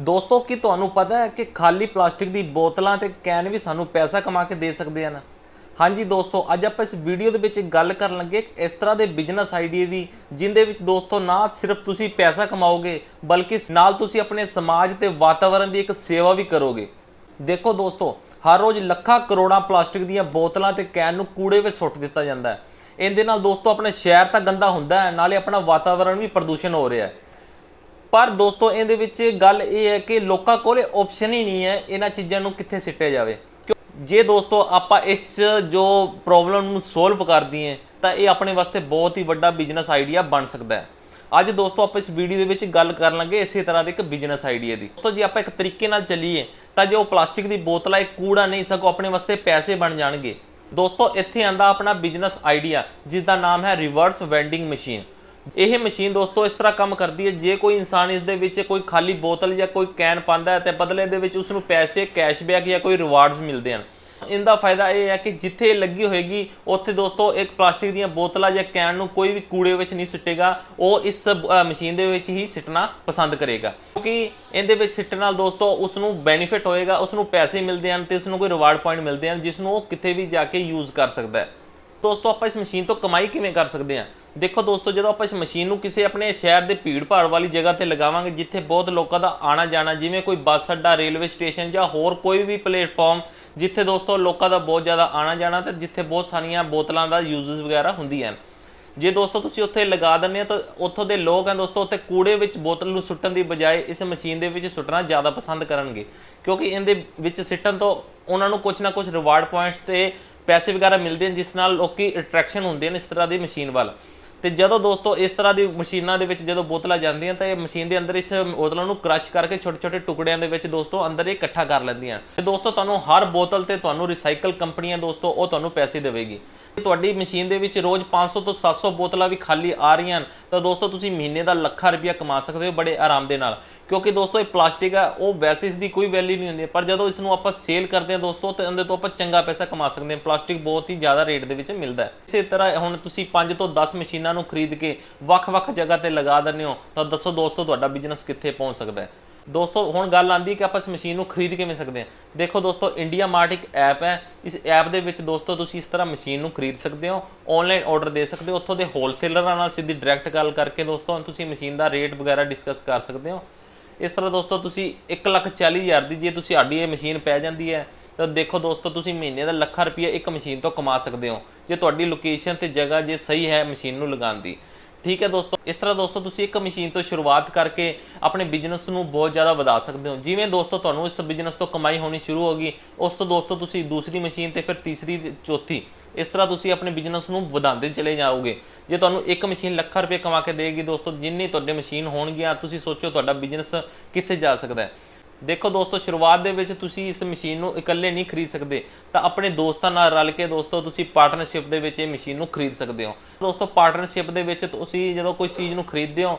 ਦੋਸਤੋ, ਕੀ ਤੁਹਾਨੂੰ ਪਤਾ ਹੈ ਕਿ ਖਾਲੀ ਪਲਾਸਟਿਕ ਦੀ ਬੋਤਲਾਂ ਤੇ ਕੈਨ ਵੀ ਸਾਨੂੰ ਪੈਸਾ ਕਮਾ ਕੇ ਦੇ ਸਕਦੇ ਹਨ? ਹਾਂਜੀ ਦੋਸਤੋ, ਅੱਜ ਆਪਾਂ ਇਸ ਵੀਡੀਓ ਦੇ ਵਿੱਚ ਗੱਲ ਕਰਨ ਲੱਗੇ ਇਸ ਤਰ੍ਹਾਂ ਦੇ ਬਿਜ਼ਨਸ ਆਈਡੀਆ ਦੀ, ਜਿੰਦੇ ਵਿੱਚ ਦੋਸਤੋ, ਨਾ ਸਿਰਫ ਤੁਸੀਂ ਪੈਸਾ ਕਮਾਓਗੇ, ਬਲਕਿ ਨਾਲ ਤੁਸੀਂ ਆਪਣੇ ਸਮਾਜ ਤੇ ਵਾਤਾਵਰਣ ਦੀ ਇੱਕ ਸੇਵਾ ਵੀ ਕਰੋਗੇ। ਦੇਖੋ ਦੋਸਤੋ, ਹਰ ਰੋਜ਼ ਲੱਖਾਂ ਕਰੋੜਾਂ ਪਲਾਸਟਿਕ ਦੀਆਂ ਬੋਤਲਾਂ ਤੇ ਕੈਨ ਨੂੰ ਕੂੜੇ ਵਿੱਚ ਸੁੱਟ ਦਿੱਤਾ ਜਾਂਦਾ ਹੈ। ਇਹਦੇ ਨਾਲ ਦੋਸਤੋ, ਆਪਣੇ ਸ਼ਹਿਰ ਤਾਂ ਗੰਦਾ ਹੁੰਦਾ ਹੈ, ਨਾਲੇ ਆਪਣਾ ਵਾਤਾਵਰਣ ਵੀ ਪ੍ਰਦੂਸ਼ਣ ਹੋ ਰਿਹਾ ਹੈ। ਪਰ ਦੋਸਤੋ, ਇਹਦੇ ਵਿੱਚ ਗੱਲ ਇਹ ਹੈ ਕਿ ਲੋਕਾਂ ਕੋਲ ਆਪਸ਼ਨ ਹੀ ਨਹੀਂ ਹੈ ਇਹਨਾਂ ਚੀਜ਼ਾਂ ਨੂੰ ਕਿੱਥੇ ਸਿੱਟਿਆ ਜਾਵੇ। ਕਿਉਂ- ਜੇ ਦੋਸਤੋ, ਆਪਾਂ ਇਸ ਜੋ ਪ੍ਰੋਬਲਮ ਨੂੰ ਸੋਲਵ ਕਰ ਦਈਏ ਤਾਂ ਇਹ ਆਪਣੇ ਵਾਸਤੇ ਬਹੁਤ ਹੀ ਵੱਡਾ ਬਿਜ਼ਨਸ ਆਈਡੀਆ ਬਣ ਸਕਦਾ ਹੈ। ਅੱਜ ਦੋਸਤੋ, ਆਪਾਂ ਇਸ ਵੀਡੀਓ ਦੇ ਵਿੱਚ ਗੱਲ ਕਰਨ ਲੱਗੇ ਇਸੇ ਤਰ੍ਹਾਂ ਦੇ ਇੱਕ ਬਿਜ਼ਨਸ ਆਈਡੀਆ ਦੀ। ਦੋਸਤੋ, ਜੇ ਆਪਾਂ ਇੱਕ ਤਰੀਕੇ ਨਾਲ ਚੱਲੀਏ, ਤਾਂ ਜੋ ਪਲਾਸਟਿਕ ਦੀ ਬੋਤਲਾਂ, ਇਹ ਕੂੜਾ ਨਹੀਂ ਸਕੋ ਆਪਣੇ ਵਾਸਤੇ ਪੈਸੇ ਬਣ ਜਾਣਗੇ। ਦੋਸਤੋ, ਇੱਥੇ ਆਂਦਾ ਆਪਣਾ ਬਿਜ਼ਨਸ ਆਈਡੀਆ ਜਿਸ ਦਾ ਨਾਮ ਹੈ ਰਿਵਰਸ ਵੈਂਡਿੰਗ ਮਸ਼ੀਨ ਇਹ ਮਸ਼ੀਨ ਦੋਸਤੋ ਇਸ ਤਰ੍ਹਾਂ ਕੰਮ ਕਰਦੀ ਹੈ, ਜੇ ਕੋਈ ਇਨਸਾਨ ਇਸ ਦੇ ਵਿੱਚ ਕੋਈ ਖਾਲੀ ਬੋਤਲ ਜਾਂ ਕੋਈ ਕੈਨ ਪਾਉਂਦਾ ਹੈ ਤੇ ਬਦਲੇ ਦੇ ਵਿੱਚ ਉਸ ਨੂੰ ਪੈਸੇ ਕੈਸ਼ਬੈਕ ਜਾਂ ਕੋਈ ਰਿਵਾਰਡਸ ਮਿਲਦੇ ਹਨ। ਇਹਦਾ ਫਾਇਦਾ ਇਹ ਹੈ ਕਿ ਜਿੱਥੇ ਇਹ ਲੱਗੀ ਹੋਏਗੀ, ਉੱਥੇ ਦੋਸਤੋ ਇੱਕ ਪਲਾਸਟਿਕ ਦੀਆਂ ਬੋਤਲਾਂ ਜਾਂ ਕੈਨ ਨੂੰ ਕੋਈ ਵੀ ਕੂੜੇ ਵਿੱਚ ਨਹੀਂ ਸਿੱਟੇਗਾ, ਉਹ ਇਸ ਮਸ਼ੀਨ ਦੇ ਵਿੱਚ ਹੀ ਸਿੱਟਣਾ ਪਸੰਦ ਕਰੇਗਾ। ਕਿਉਂਕਿ ਇਹਦੇ ਵਿੱਚ ਸਿੱਟਣ ਨਾਲ ਦੋਸਤੋ ਉਸ ਨੂੰ ਬੈਨੀਫਿਟ ਹੋਏਗਾ ਉਸ ਨੂੰ ਪੈਸੇ ਮਿਲਦੇ ਹਨ ਤੇ ਉਸ ਨੂੰ ਕੋਈ ਰਿਵਾਰਡ ਪੁਆਇੰਟ ਮਿਲਦੇ ਹਨ ਜਿਸ ਨੂੰ ਉਹ ਕਿਤੇ ਵੀ ਜਾ ਕੇ ਯੂਜ਼ ਕਰ ਸਕਦਾ ਹੈ। ਦੋਸਤੋ, ਆਪਾਂ ਇਸ ਮਸ਼ੀਨ ਤੋਂ ਕਮਾਈ ਕਿਵੇਂ ਕਰ ਸਕਦੇ ਹਾਂ? ਦੇਖੋ ਦੋਸਤੋ, ਜਦੋਂ ਆਪਾਂ ਇਸ ਮਸ਼ੀਨ ਨੂੰ ਕਿਸੇ ਆਪਣੇ ਸ਼ਹਿਰ ਦੇ ਭੀੜ ਭਾੜ ਵਾਲੀ ਜਗ੍ਹਾ ਤੇ ਲਗਾਵਾਂਗੇ, ਜਿੱਥੇ ਬਹੁਤ ਲੋਕਾਂ ਦਾ ਆਣਾ ਜਾਣਾ ਜਿਵੇਂ ਕੋਈ ਬੱਸ ਅੱਡਾ, ਰੇਲਵੇ ਸਟੇਸ਼ਨ ਜਾਂ ਹੋਰ ਕੋਈ ਵੀ ਪਲੇਟਫਾਰਮ, ਜਿੱਥੇ ਦੋਸਤੋ ਲੋਕਾਂ ਦਾ ਬਹੁਤ ਜ਼ਿਆਦਾ ਆਣਾ ਜਾਣਾ ਤੇ ਜਿੱਥੇ ਬਹੁਤ ਸਾਰੀਆਂ ਬੋਤਲਾਂ ਦਾ ਯੂਜ਼ਸ ਵਗੈਰਾ ਹੁੰਦੀਆਂ ਹਨ। ਜੇ ਦੋਸਤੋ ਤੁਸੀਂ ਉੱਥੇ ਲਗਾ ਦਿੰਦੇ ਹੋ ਤਾਂ ਉੱਥੋਂ ਦੇ ਲੋਕ ਹਨ ਦੋਸਤੋ, ਉੱਥੇ ਕੂੜੇ ਵਿੱਚ ਬੋਤਲ ਨੂੰ ਸੁੱਟਣ ਦੀ ਬਜਾਏ ਇਸ ਮਸ਼ੀਨ ਦੇ ਵਿੱਚ ਸੁੱਟਣਾ ਜ਼ਿਆਦਾ ਪਸੰਦ ਕਰਨਗੇ। ਕਿਉਂਕਿ ਇਹਦੇ ਵਿੱਚ ਸਿੱਟਣ ਤੋਂ ਉਹਨਾਂ ਨੂੰ ਕੁਝ ਨਾ ਕੁਝ ਰਿਵਾਰਡ ਪੁਆਇੰਟਸ ਤੇ ਪੈਸੇ ਵਗੈਰਾ ਮਿਲਦੇ ਹਨ ਜਿਸ ਨਾਲ ਲੋਕੀ ਅਟਰੈਕਸ਼ਨ ਹੁੰਦੇ ਨੇ ਇਸ ਤਰ੍ਹਾਂ ਦੀ ਮਸ਼ੀਨ ਵੱਲ। ਤੇ ਜਦੋਂ ਦੋਸਤੋ ਇਸ ਤਰ੍ਹਾਂ ਦੀ ਮਸ਼ੀਨਾਂ ਦੇ ਵਿੱਚ ਜਦੋਂ ਬੋਤਲਾਂ ਜਾਂਦੀਆਂ, ਤਾਂ ਇਹ ਮਸ਼ੀਨ ਦੇ ਅੰਦਰ ਇਸ ਬੋਤਲਾਂ ਨੂੰ ਕ੍ਰਸ਼ ਕਰਕੇ ਛੋਟੇ ਛੋਟੇ ਟੁਕੜਿਆਂ ਦੇ ਵਿੱਚ ਦੋਸਤੋ ਅੰਦਰ ਇਹ ਇਕੱਠਾ ਕਰ ਲੈਂਦੀਆਂ। ਤੇ ਦੋਸਤੋ ਤੁਹਾਨੂੰ ਹਰ ਬੋਤਲ ਤੇ ਤੁਹਾਨੂੰ ਰਿਸਾਈਕਲ ਕੰਪਨੀਆਂ ਦੋਸਤੋ ਉਹ ਤੁਹਾਨੂੰ ਪੈਸੇ ਦੇਵੇਗੀ। ਤੁਹਾਡੀ ਮਸ਼ੀਨ ਦੇ ਵਿੱਚ ਰੋਜ਼ 500 ਤੋਂ 700 ਬੋਤਲਾਂ ਵੀ ਖਾਲੀ ਆ ਰਹੀਆਂ ਹਨ, ਤਾਂ ਦੋਸਤੋ ਤੁਸੀਂ ਮਹੀਨੇ ਦਾ ਲੱਖਾਂ ਰੁਪਇਆ ਕਮਾ ਸਕਦੇ ਹੋ ਬੜੇ ਆਰਾਮ ਦੇ ਨਾਲ। ਕਿਉਂਕਿ ਦੋਸਤੋ ਇਹ ਪਲਾਸਟਿਕ ਹੈ ਉਹ ਵੈਸੇ ਇਸ ਦੀ ਕੋਈ ਵੈਲਿਊ ਨਹੀਂ ਹੁੰਦੀ, ਪਰ ਜਦੋਂ ਇਸ ਨੂੰ ਆਪਾਂ ਸੇਲ ਕਰਦੇ ਹਾਂ ਦੋਸਤੋ, ਤੇ ਉਹਦੇ ਤੋਂ ਆਪਾਂ ਚੰਗਾ ਪੈਸਾ ਕਮਾ ਸਕਦੇ ਹਾਂ। ਪਲਾਸਟਿਕ ਬਹੁਤ ਹੀ ਜ਼ਿਆਦਾ ਰੇਟ ਦੇ ਵਿੱਚ ਮਿਲਦਾ ਹੈ। ਇਸੇ ਤਰ੍ਹਾਂ ਹੁਣ ਤੁਸੀਂ 5 ਤੋਂ 10 ਮਸ਼ੀਨਾਂ ਨੂੰ ਖਰੀਦ ਕੇ ਵੱਖ-ਵੱਖ ਜਗ੍ਹਾ ਤੇ ਲਗਾ ਦਿੰਦੇ ਹੋ, ਤਾਂ ਦੱਸੋ ਦੋਸਤੋ ਤੁਹਾਡਾ ਬਿਜ਼ਨਸ ਕਿੱਥੇ ਪਹੁੰਚ ਸਕਦਾ ਹੈ? ਦੋਸਤੋ, ਹੁਣ ਗੱਲ ਆਂਦੀ ਕਿ ਆਪਾਂ ਇਸ ਮਸ਼ੀਨ ਨੂੰ ਖਰੀਦ ਕਿਵੇਂ ਸਕਦੇ ਹਾਂ। ਦੇਖੋ ਦੋਸਤੋ ਇੰਡੀਆ ਮਾਰਟ ਇੱਕ ਐਪ ਹੈ। ਇਸ ਐਪ ਦੇ ਵਿੱਚ ਦੋਸਤੋ, ਤੁਸੀਂ ਇਸ ਤਰ੍ਹਾਂ ਮਸ਼ੀਨ ਨੂੰ ਖਰੀਦ ਸਕਦੇ ਹੋ ਆਨਲਾਈਨ ਆਰਡਰ ਦੇ ਸਕਦੇ ਹੋ, ਉੱਥੋਂ ਦੇ ਹੋਲਸੇਲਰਾਂ ਨਾਲ ਸਿੱਧੀ ਡਾਇਰੈਕਟ ਗੱਲ ਕਰਕੇ ਦੋਸਤੋ, ਤੁਸੀਂ ਮਸ਼ੀਨ ਦਾ ਰੇਟ ਵਗੈਰਾ ਡਿਸਕਸ ਕਰ ਸਕਦੇ ਹੋ। ਇਸ ਤਰ੍ਹਾਂ ਦੋਸਤੋ, ਤੁਸੀਂ 140000 ਦੀ ਜੇ ਤੁਸੀਂ ਸਾਡੀ ਇਹ ਮਸ਼ੀਨ ਪੈ ਜਾਂਦੀ ਹੈ, ਤਾਂ ਦੇਖੋ ਦੋਸਤੋ, ਤੁਸੀਂ ਮਹੀਨੇ ਦਾ ਲੱਖਾਂ ਰੁਪਏ ਇੱਕ ਮਸ਼ੀਨ ਤੋਂ ਕਮਾ ਸਕਦੇ ਹੋ, ਜੇ ਤੁਹਾਡੀ ਲੋਕੇਸ਼ਨ ਤੇ ਜਗ੍ਹਾ ਜੇ ਸਹੀ ਹੈ ਮਸ਼ੀਨ ਨੂੰ ਲਗਾਉਣ ਦੀ। ਠੀਕ ਹੈ ਦੋਸਤੋ, ਇਸ ਤਰ੍ਹਾਂ ਦੋਸਤੋ ਤੁਸੀਂ ਇੱਕ ਮਸ਼ੀਨ ਤੋਂ ਸ਼ੁਰੂਆਤ ਕਰਕੇ ਆਪਣੇ ਬਿਜ਼ਨਸ ਨੂੰ ਬਹੁਤ ਜ਼ਿਆਦਾ ਵਧਾ ਸਕਦੇ ਹੋ। ਜਿਵੇਂ ਦੋਸਤੋ ਤੁਹਾਨੂੰ ਇਸ ਬਿਜ਼ਨਸ ਤੋਂ ਕਮਾਈ ਹੋਣੀ ਸ਼ੁਰੂ ਹੋਗੀ ਉਸ ਤੋਂ ਦੋਸਤੋ ਤੁਸੀਂ ਦੂਸਰੀ ਮਸ਼ੀਨ ਤੇ ਫਿਰ ਤੀਸਰੀ, ਚੌਥੀ, ਇਸ ਤਰ੍ਹਾਂ ਤੁਸੀਂ ਆਪਣੇ ਬਿਜ਼ਨਸ ਨੂੰ ਵਧਾਉਂਦੇ ਚਲੇ ਜਾਓਗੇ। ਜੇ ਤੁਹਾਨੂੰ ਇੱਕ ਮਸ਼ੀਨ ਲੱਖਾਂ ਰੁਪਏ ਕਮਾ ਕੇ ਦੇਗੀ ਦੋਸਤੋ, ਜਿੰਨੀ ਤੁਹਾਡੇ ਮਸ਼ੀਨ ਹੋਣਗੀਆਂ, ਤੁਸੀਂ ਸੋਚੋ ਤੁਹਾਡਾ ਬਿਜ਼ਨਸ ਕਿੱਥੇ ਜਾ ਸਕਦਾ ਹੈ। ਦੇਖੋ ਦੋਸਤੋ, ਸ਼ੁਰੂਆਤ ਦੇ ਵਿੱਚ ਤੁਸੀਂ ਇਸ ਮਸ਼ੀਨ ਨੂੰ ਇਕੱਲੇ ਨਹੀਂ ਖਰੀਦ ਸਕਦੇ। ਤਾਂ ਆਪਣੇ ਦੋਸਤਾਂ ਨਾਲ ਰਲ ਕੇ ਦੋਸਤੋ, ਤੁਸੀਂ ਪਾਰਟਨਰਸ਼ਿਪ ਦੇ ਵਿੱਚ ਇਹ ਮਸ਼ੀਨ ਨੂੰ ਖਰੀਦ ਸਕਦੇ ਹੋ। ਦੋਸਤੋ ਪਾਰਟਨਰਸ਼ਿਪ ਦੇ ਵਿੱਚ ਤੁਸੀਂ ਜਦੋਂ ਕੋਈ ਚੀਜ਼ ਨੂੰ ਖਰੀਦਦੇ ਹੋ,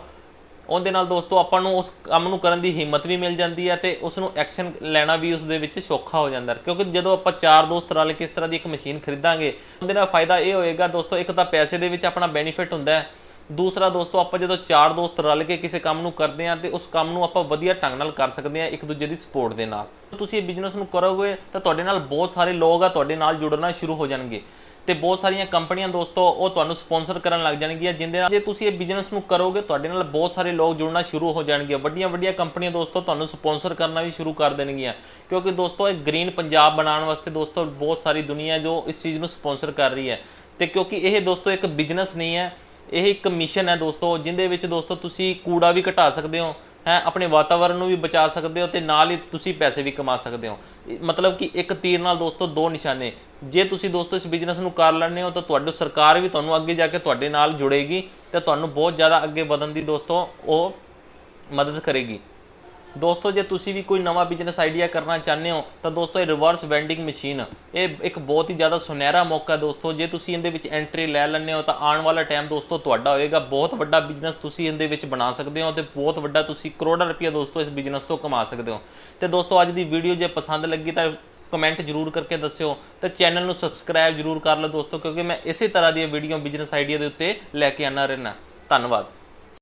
ਉਹਦੇ ਨਾਲ ਦੋਸਤੋ, ਆਪਾਂ ਨੂੰ ਉਸ ਕੰਮ ਨੂੰ ਕਰਨ ਦੀ ਹਿੰਮਤ ਵੀ ਮਿਲ ਜਾਂਦੀ ਹੈ ਤੇ ਉਸ ਨੂੰ ਐਕਸ਼ਨ ਲੈਣਾ ਵੀ ਉਸ ਦੇ ਵਿੱਚ ਸੌਖਾ ਹੋ ਜਾਂਦਾ ਕਿਉਂਕਿ ਜਦੋਂ ਆਪਾਂ ਚਾਰ ਦੋਸਤ ਰਲ ਕੇ ਇਸ ਤਰ੍ਹਾਂ ਦੀ ਇੱਕ ਮਸ਼ੀਨ ਖਰੀਦਾਂਗੇ, ਉਹਦੇ ਨਾਲ ਫਾਇਦਾ ਇਹ ਹੋਏਗਾ ਦੋਸਤੋ, ਇੱਕ ਤਾਂ ਪੈਸੇ ਦੇ ਵਿੱਚ ਆਪਣਾ ਬੈਨੀਫਿਟ ਹੁੰਦਾ ਹੈ ਦੂਸਰਾ ਦੋਸਤੋ, ਆਪਾਂ ਜਦੋਂ ਚਾਰ ਦੋਸਤ ਰਲ ਕੇ ਕਿਸੇ ਕੰਮ ਨੂੰ ਕਰਦੇ ਹਾਂ ਤੇ ਉਸ ਕੰਮ ਨੂੰ ਆਪਾਂ ਵਧੀਆ ਢੰਗ ਨਾਲ ਕਰ ਸਕਦੇ ਹਾਂ ਇੱਕ ਦੂਜੇ ਦੀ ਸਪੋਰਟ ਦੇ ਨਾਲ। ਤੁਸੀਂ ਇਹ ਬਿਜ਼ਨਸ ਨੂੰ ਕਰੋਗੇ ਤਾਂ ਤੁਹਾਡੇ ਨਾਲ ਬਹੁਤ ਸਾਰੇ ਲੋਕ ਆ, ਤੁਹਾਡੇ ਨਾਲ ਜੁੜਨਾ ਸ਼ੁਰੂ ਹੋ ਜਾਣਗੇ। ਤੇ ਬਹੁਤ ਸਾਰੀਆਂ ਕੰਪਨੀਆਂ ਦੋਸਤੋ, ਉਹ ਤੁਹਾਨੂੰ ਸਪਾਂਸਰ ਕਰਨ ਲੱਗ ਜਾਣਗੀਆਂ, ਜਿੰਦੇ ਨਾਲ ਜੇ ਤੁਸੀਂ ਇਹ ਬਿਜ਼ਨਸ ਨੂੰ ਕਰੋਗੇ, ਤੁਹਾਡੇ ਨਾਲ ਬਹੁਤ ਸਾਰੇ ਲੋਕ ਜੁੜਨਾ ਸ਼ੁਰੂ ਹੋ ਜਾਣਗੇ। ਵੱਡੀਆਂ ਵੱਡੀਆਂ ਕੰਪਨੀਆਂ ਦੋਸਤੋ ਤੁਹਾਨੂੰ ਸਪਾਂਸਰ ਕਰਨਾ ਵੀ ਸ਼ੁਰੂ ਕਰ ਦੇਣਗੀਆਂ। ਕਿਉਂਕਿ ਦੋਸਤੋ, ਇਹ ਗ੍ਰੀਨ ਪੰਜਾਬ ਬਣਾਉਣ ਵਾਸਤੇ ਦੋਸਤੋ ਬਹੁਤ ਸਾਰੀ ਦੁਨੀਆ ਜੋ ਇਸ ਚੀਜ਼ ਨੂੰ ਸਪਾਂਸਰ ਕਰ ਰਹੀ ਹੈ। ਤੇ ਕਿਉਂਕਿ ਇਹ ਦੋਸਤੋ ਇੱਕ ਬਿਜ਼ਨਸ ਨਹੀਂ ਹੈ ਇਹ ਇੱਕ ਮਿਸ਼ਨ ਹੈ ਦੋਸਤੋ, ਜਿੰਦੇ ਵਿੱਚ ਦੋਸਤੋ ਤੁਸੀਂ ਕੂੜਾ ਵੀ ਘਟਾ ਸਕਦੇ ਹੋ, ਹੈ, ਆਪਣੇ ਵਾਤਾਵਰਣ ਨੂੰ ਵੀ ਬਚਾ ਸਕਦੇ ਹੋ ਤੇ ਨਾਲ ਹੀ ਤੁਸੀਂ ਪੈਸੇ ਵੀ ਕਮਾ ਸਕਦੇ ਹੋ। ਮਤਲਬ ਕਿ ਇੱਕ ਤੀਰ ਨਾਲ ਦੋਸਤੋ ਦੋ ਨਿਸ਼ਾਨੇ। ਜੇ ਤੁਸੀਂ ਦੋਸਤੋ ਇਸ ਬਿਜ਼ਨਸ ਨੂੰ ਕਰ ਲੈਣੇ ਹੋ ਤਾਂ ਤੁਹਾਡੀ ਸਰਕਾਰ ਵੀ ਤੁਹਾਨੂੰ ਅੱਗੇ ਜਾ ਕੇ ਤੁਹਾਡੇ ਨਾਲ ਜੁੜੇਗੀ ਤੇ ਤੁਹਾਨੂੰ ਬਹੁਤ ਜ਼ਿਆਦਾ ਅੱਗੇ ਵਧਣ ਦੀ ਦੋਸਤੋ ਉਹ ਮਦਦ ਕਰੇਗੀ। ਦੋਸਤੋ, ਜੇ ਤੁਸੀਂ ਵੀ ਕੋਈ ਨਵਾਂ ਬਿਜ਼ਨਸ ਆਈਡੀਆ ਕਰਨਾ ਚਾਹੁੰਦੇ ਹੋ, ਤਾਂ ਦੋਸਤੋ, ਇਹ ਰਿਵਰਸ ਵੈਂਡਿੰਗ ਮਸ਼ੀਨ ਇਹ ਇੱਕ ਬਹੁਤ ਹੀ ਜ਼ਿਆਦਾ ਸੁਨਹਿਰਾ ਮੌਕਾ ਦੋਸਤੋ। ਜੇ ਤੁਸੀਂ ਇਹਦੇ ਵਿੱਚ ਐਂਟਰੀ ਲੈ ਲੈਂਦੇ ਹੋ, ਤਾਂ ਆਉਣ ਵਾਲਾ ਟਾਈਮ ਦੋਸਤੋ ਤੁਹਾਡਾ ਹੋਏਗਾ। ਬਹੁਤ ਵੱਡਾ ਬਿਜ਼ਨਸ ਤੁਸੀਂ ਇਹਦੇ ਵਿੱਚ ਬਣਾ ਸਕਦੇ ਹੋ ਤੇ ਬਹੁਤ ਵੱਡਾ ਤੁਸੀਂ ਕਰੋੜਾਂ ਰੁਪਏ ਦੋਸਤੋ ਇਸ ਬਿਜ਼ਨਸ ਤੋਂ ਕਮਾ ਸਕਦੇ ਹੋ। ਤੇ ਦੋਸਤੋ, ਅੱਜ ਦੀ ਵੀਡੀਓ ਜੇ ਪਸੰਦ ਲੱਗੀ ਤਾਂ ਕਮੈਂਟ ਜਰੂਰ ਕਰਕੇ ਦੱਸਿਓ ਤੇ ਚੈਨਲ ਨੂੰ ਸਬਸਕ੍ਰਾਈਬ ਜਰੂਰ ਕਰ ਲਓ ਦੋਸਤੋ, ਕਿਉਂਕਿ ਮੈਂ ਇਸੇ ਤਰ੍ਹਾਂ ਦੀਆਂ ਵੀਡੀਓ ਬਿਜ਼ਨਸ ਆਈਡੀਆ ਦੇ ਉੱਤੇ ਲੈ ਕੇ ਆਣਾ ਰਹਿਣਾ ਧੰਨਵਾਦ।